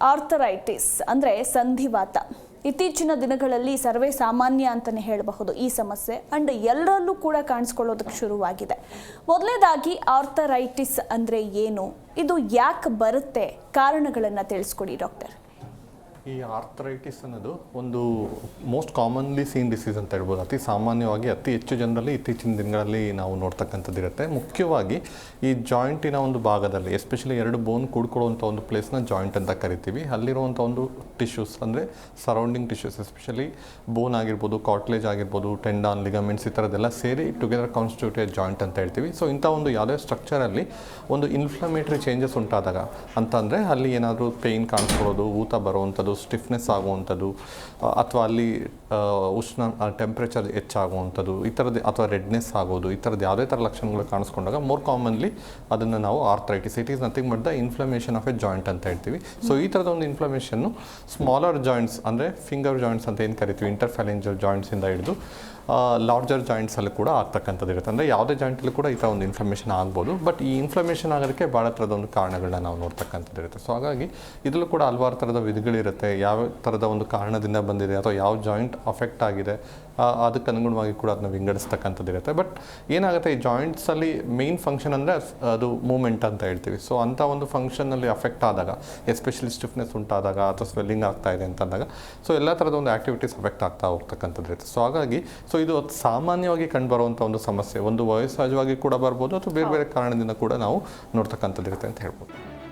Arthritis ಅಂದರೆ ಸಂಧಿವಾತ. ಇತ್ತೀಚಿನ ದಿನಗಳಲ್ಲಿ ಸರ್ವೇ ಸಾಮಾನ್ಯ ಅಂತಲೇ ಹೇಳಬಹುದು ಈ ಸಮಸ್ಯೆ. ಅಂಡ್ ಎಲ್ಲರಲ್ಲೂ ಕೂಡ ಕಾಣಿಸ್ಕೊಳ್ಳೋದಕ್ಕೆ ಶುರುವಾಗಿದೆ. ಮೊದಲನೇದಾಗಿ ಆರ್ಥರೈಟಿಸ್ ಅಂದರೆ ಏನು? ಇದು ಯಾಕೆ ಬರುತ್ತೆ? ಕಾರಣಗಳನ್ನು ತಿಳಿಸ್ಕೊಡಿ, ಡಾಕ್ಟರ್. ಈ ಆರ್ಥರೈಟಿಸ್ ಅನ್ನೋದು ಒಂದು ಮೋಸ್ಟ್ ಕಾಮನ್ಲಿ ಸೀನ್ ಡಿಸೀಸ್ ಅಂತ ಹೇಳ್ಬೋದು. ಅತಿ ಸಾಮಾನ್ಯವಾಗಿ ಅತಿ ಹೆಚ್ಚು ಜನರಲ್ಲಿ ಇತ್ತೀಚಿನ ದಿನಗಳಲ್ಲಿ ನಾವು ನೋಡ್ತಕ್ಕಂಥದ್ದು ಇರುತ್ತೆ. ಮುಖ್ಯವಾಗಿ ಈ ಜಾಯಿಂಟಿನ ಒಂದು ಭಾಗದಲ್ಲಿ ಎಸ್ಪೆಷಲಿ ಎರಡು ಬೋನ್ ಕೂಡ್ಕೊಳ್ಳುವಂಥ ಒಂದು ಪ್ಲೇಸ್ನ ಜಾಯಿಂಟ್ ಅಂತ ಕರಿತೀವಿ. ಅಲ್ಲಿರುವಂಥ ಒಂದು ಟಿಶ್ಯೂಸ್ ಅಂದರೆ ಸರೌಂಡಿಂಗ್ ಟಿಶ್ಯೂಸ್ ಎಸ್ಪೆಷಲಿ ಬೋನ್ ಆಗಿರ್ಬೋದು ಕಾಟ್ಲೇಜ್ ಆಗಿರ್ಬೋದು ಟೆಂಡಾನ್ ಲಿಗಮೆಂಟ್ಸ್ ಈ ಥರದ್ದೆಲ್ಲ ಸೇರಿ ಟುಗೆದರ್ ಕಾನ್ಸ್ಟಿಟ್ಯೂಟೆಡ್ ಜಾಯಿಂಟ್ ಅಂತ ಹೇಳ್ತೀವಿ. ಸೊ ಇಂಥ ಒಂದು ಯಾವುದೇ ಸ್ಟ್ರಕ್ಚರಲ್ಲಿ ಒಂದು ಇನ್ಫ್ಲಮೇಟ್ರಿ ಚೇಂಜಸ್ ಉಂಟಾದಾಗ, ಅಂತಂದರೆ ಅಲ್ಲಿ ಏನಾದರೂ ಪೇಯ್ನ್ ಕಾಣಿಸ್ಕೊಳ್ಳೋದು, ಊತ ಬರುವಂಥದ್ದು ಸ್ಟಿಫ್ನೆಸ್ ಆಗುವಂಥದ್ದು ಅಥವಾ ಅಲ್ಲಿ ಉಷ್ಣ ಟೆಂಪ್ರೇಚರ್ ಹೆಚ್ಚಾಗುವಂಥದ್ದು, ಈ ಥರದ್ದು, ಅಥವಾ ರೆಡ್ನೆಸ್ ಆಗೋದು, ಈ ಥರದ್ದು ಯಾವುದೇ ಥರ ಲಕ್ಷಣಗಳು ಕಾಣಿಸ್ಕೊಂಡಾಗ ಮೋರ್ ಕಾಮನ್ಲಿ ಅದನ್ನು ನಾವು arthritis it is nothing but the inflammation of a joint ಅಂತ ಹೇಳ್ತೀವಿ. ಸೊ ಈ ಥರದ ಒಂದು ಇನ್ಫ್ಲಮೇಷನ್ನು ಸ್ಮಾಲರ್ ಜಾಯಿಂಟ್ಸ್ ಅಂದರೆ ಫಿಂಗರ್ ಜಾಯಿಂಟ್ಸ್ ಅಂತ ಏನು ಕರಿತೀವಿ? ಇಂಟರ್ಫ್ಯಾಲೆಂಜರ್ ಜಾಯಿಂಟ್ಸಿಂದ ಹಿಡಿದು ಲಾರ್ಜರ್ ಜಾಯಿಂಟ್ಸಲ್ಲಿ ಕೂಡ ಆಗ್ತಕ್ಕಂಥದ್ದು ಇರುತ್ತೆ. ಅಂದರೆ ಯಾವುದೇ ಜಾಯಿಂಟಲ್ಲಿ ಕೂಡ ಈ ಥರ ಒಂದು ಇನ್ಫ್ಲಮೇಷನ್ ಆಗ್ಬೋದು. ಬಟ್ ಈ ಇನ್ಫ್ಲಮೇಷನ್ ಆಗೋದಕ್ಕೆ ಭಾಳ ಥರದ ಒಂದು ಕಾರಣಗಳನ್ನ ನಾವು ನೋಡ್ತಕ್ಕಂಥದ್ದು ಇರುತ್ತೆ. ಸೊ ಹಾಗಾಗಿ ಇದರಲ್ಲೂ ಕೂಡ ಹಲವಾರು ಥರದ ವಿಧಿಗಳಿರುತ್ತೆ. ಯಾವ ಥರದ ಒಂದು ಕಾರಣದಿಂದ ಬಂದಿದೆ ಅಥವಾ ಯಾವ ಜಾಯಿಂಟ್ ಅಫೆಕ್ಟ್ ಆಗಿದೆ ಅದಕ್ಕೆ ಅನುಗುಣವಾಗಿ ಕೂಡ ಅದನ್ನ ವಿಂಗಡಿಸ್ತಕ್ಕಂಥದ್ದಿರುತ್ತೆ ಬಟ್ ಏನಾಗುತ್ತೆ ಈ ಜಾಯಿಂಟ್ಸಲ್ಲಿ ಮೇನ್ ಫಂಕ್ಷನ್ ಅಂದರೆ ಅದು ಮೂಮೆಂಟ್ ಅಂತ ಹೇಳ್ತೀವಿ. ಸೊ ಅಂಥ ಒಂದು ಫಂಕ್ಷನಲ್ಲಿ ಅಫೆಕ್ಟ್ ಆದಾಗ ಎಸ್ಪೆಷಲಿ ಸ್ಟಿಫ್ನೆಸ್ ಉಂಟಾದಾಗ ಅಥವಾ ಸ್ವೆಲ್ಲಿಂಗ್ ಆಗ್ತಾ ಇದೆ ಅಂತಂದಾಗ ಸೊ ಎಲ್ಲ ಥರದ ಒಂದು ಆ್ಯಕ್ಟಿವಿಟೀಸ್ ಅಫೆಕ್ಟ್ ಆಗ್ತಾ ಹೋಗ್ತಕ್ಕಂಥದ್ದು ಇರುತ್ತೆ. ಸೊ ಹಾಗಾಗಿ ಸೊ ಇದು ಸಾಮಾನ್ಯವಾಗಿ ಕಂಡುಬರುವಂಥ ಒಂದು ಸಮಸ್ಯೆ. ಒಂದು ವಯಸ್ಸಾಜವಾಗಿ ಕೂಡ ಬರ್ಬೋದು ಅಥವಾ ಬೇರೆ ಬೇರೆ ಕಾರಣದಿಂದ ಕೂಡ ನಾವು ನೋಡ್ತಕ್ಕಂಥದ್ದಿರುತ್ತೆ ಅಂತ ಹೇಳ್ಬೋದು.